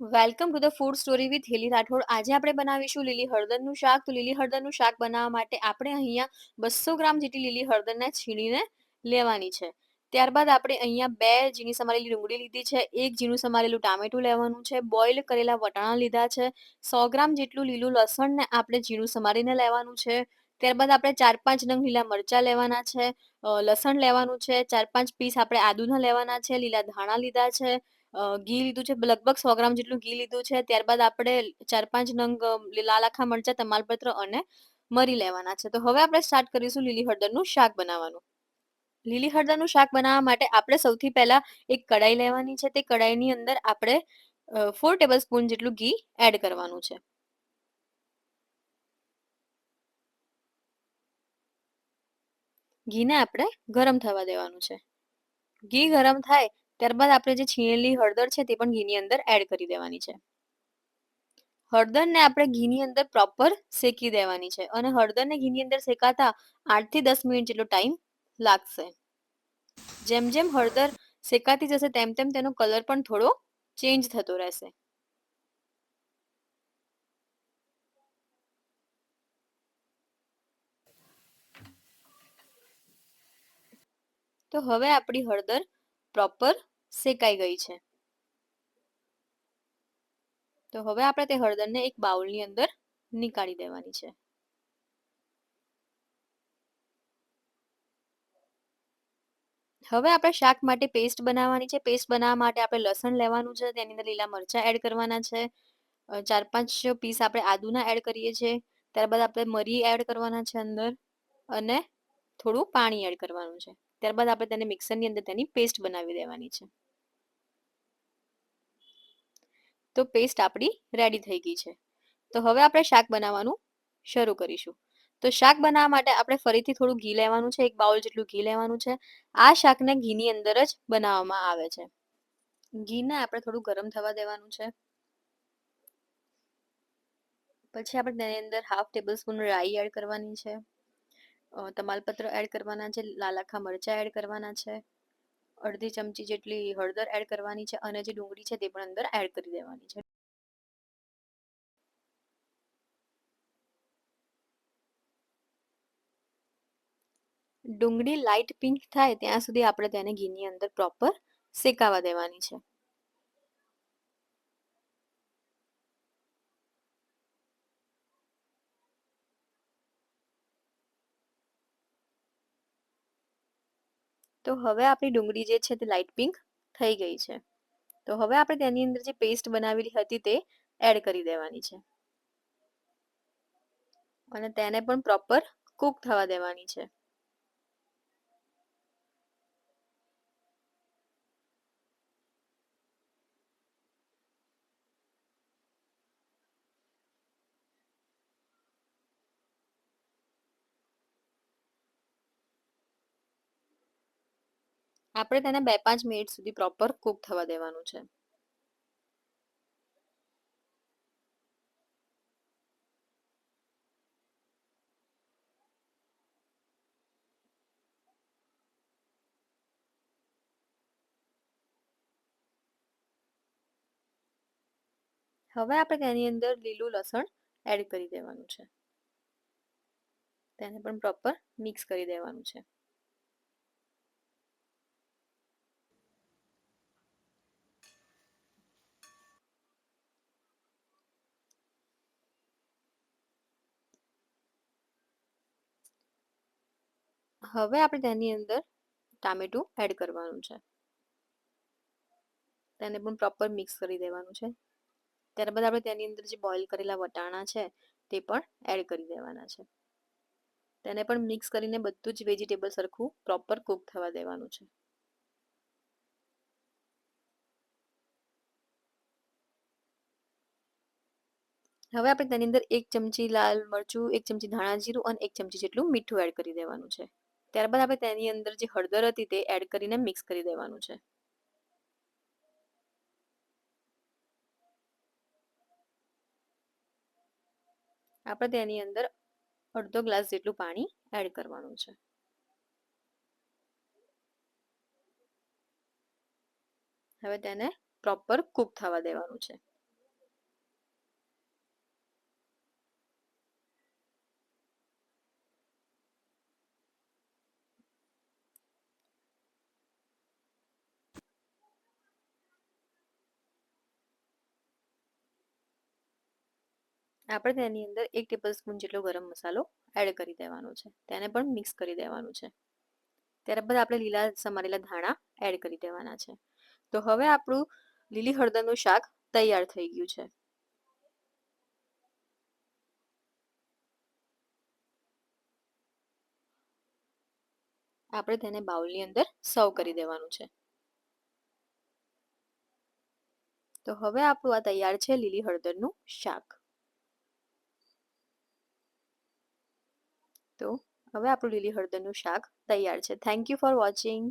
Welcome to the food story with Heli Rathod આજે આપણે બનાવીશું લીલી હળદરનું શાક. તો લીલી હળદરનું શાક બનાવવા માટે આપણે અહીંયા બસો ગ્રામ જેટલી લીલી હળદરને છીણીને લેવાની છે. ત્યારબાદ આપણે અહીંયા બે ઝીણી સમારેલી ડુંગળી લીધી છે. એક ઝીણું સમારેલું ટામેટું લેવાનું છે. બોઇલ કરેલા વટાણા લીધા છે. સો ગ્રામ જેટલું લીલું લસણને આપણે ઝીણું સમારીને લેવાનું છે. ત્યારબાદ આપણે ચાર પાંચ નંગ લીલા મરચાં લેવાના છે. લસણ લેવાનું છે. ચાર પાંચ પીસ આપણે આદુના લેવાના છે. લીલા ધાણા લીધા છે. ઘી લીધું છે, લગભગ સો ગ્રામ જેટલું ઘી લીધું છે. ત્યારબાદ આપણે ચાર પાંચ નંગ લાલ આખા મરચા, તમાલપત્ર અને મરી લેવાના છે. તો હવે આપણે સ્ટાર્ટ કરીશું લીલી હળદરનું શાક બનાવવાનું. લીલી હળદરનું શાક બનાવવા માટે આપણે સૌથી પહેલા એક કડાઈ લેવાની છે. તે કડાઈની અંદર આપણે ફોર ટેબલ સ્પૂન જેટલું ઘી એડ કરવાનું છે. ઘીને આપણે ગરમ થવા દેવાનું છે. ઘી ગરમ થાય ત્યારબાદ આપણે જે છીણેલી હળદર છે તે પણ ઘીની અંદર એડ કરી દેવાની છે. હળદરને આપણે ઘીની અંદર પ્રોપર શેકી દેવાની છે અને હળદરને ઘીની અંદર શેકાતા આઠથી દસ મિનિટ જેટલો ટાઈમ લાગશે. જેમ જેમ હળદર શેકાતી જશે તેમ તેમ તેનો કલર પણ થોડો ચેન્જ થતો રહેશે. તો હવે આપણી હળદર પ્રોપર શેકાઈ ગઈ છે. તો હવે આપણે તે હળદરને એક બાઉલની અંદર નીકાળી દેવાની છે. હવે આપણે શાક માટે પેસ્ટ બનાવવાની છે. પેસ્ટ બનાવવા માટે આપણે લસણ લેવાનું છે. તેની અંદર લીલા મરચાં એડ કરવાના છે. ચાર પાંચ પીસ આપણે આદુના એડ કરીએ છીએ ત્યારબાદ આપણે મરી એડ કરવાના છે અંદર. અને થોડું પાણી એડ કરવાનું છે. ત્યારબાદ આપણે તેને મિક્સરની અંદર તેની પેસ્ટ બનાવી દેવાની છે. તો પેસ્ટ આપણી રેડી થઈ ગઈ છે. તો હવે આપણે શાક બનાવવાનું શરૂ કરીશું. તો શાક બનાવવા માટે આપણે ફરીથી થોડું ઘી લેવાનું છે, એક બાઉલ જેટલું ઘી લેવાનું છે. આ શાકને ઘીની અંદર જ બનાવવામાં આવે છે. ઘીને આપણે થોડું ગરમ થવા દેવાનું છે. પછી આપણે તેની અંદર હાફ ટેબલ સ્પૂન રાઈ એડ કરવાની છે. તમાલપત્ર એડ કરવાના છે લાલ આખા મરચાં એડ કરવાના છે, અડધી ચમચી જેટલી હળદર એડ કરવાની છે અને જે ડુંગળી છે તે પણ અંદર એડ કરી દેવાની છે. ડુંગળી લાઇટ પિંક થાય ત્યાં સુધી આપણે તેને ઘીની અંદર પ્રોપર શેકાવા દેવાની છે. તો હવે આપણી ડુંગળી જે છે તે લાઇટ પિંક થઈ ગઈ છે. તો હવે આપણે તેની અંદર જે પેસ્ટ બનાવેલી હતી તે એડ કરી દેવાની છે. અને તેને પણ પ્રોપર કૂક થવા દેવાની છે. આપણે તેને બે પાંચ મિનિટ સુધી પ્રોપર કુક થવા દેવાનું છે. હવે આપણે તેની અંદર લીલું લસણ એડ કરી દેવાનું છે. તેને પણ પ્રોપર મિક્સ કરી દેવાનું છે. હવે આપણે તેની અંદર ટામેટું એડ કરવાનું છે. તેને પણ પ્રોપર મિક્સ કરી દેવાનું છે. ત્યારબાદ આપણે તેની અંદર જે બોઇલ કરેલા વટાણા છે, તે પણ એડ કરી દેવાના છે. તેને પણ મિક્સ કરીને બધું જ વેજીટેબલ સરખું પ્રોપર કુક થવા દેવાનું છે. હવે આપણે તેની અંદર એક ચમચી લાલ મરચું, એક ચમચી ધાણા જીરું અને એક ચમચી જેટલું મીઠું એડ કરી દેવાનું છે. ત્યારબાદ આપણે તેની અંદર જે હળદર હતી તે એડ કરીને મિક્સ કરી દેવાનું છે. આપણે તેની અંદર અડધો ગ્લાસ જેટલું પાણી એડ કરવાનું છે. હવે તેને પ્રોપર કુક થવા દેવાનું છે. આપણે તેની અંદર એક ટેબલ સ્પૂન જેટલો ગરમ મસાલો એડ કરી દેવાનો છે. તેને પણ મિક્સ કરી દેવાનું છે. ત્યારબાદ આપણે લીલા સમારેલા ધાણા એડ કરી દેવાના છે. તો હવે આપણું લીલી હળદરનું શાક તૈયાર થઈ ગયું છે. આપણે તેને બાઉલની અંદર સર્વ કરી દેવાનું છે. તો હવે આપણું આ તૈયાર છે લીલી હળદરનું શાક તો હવે આપણું લીલી હળદરનું શાક તૈયાર છે. Thank you for watching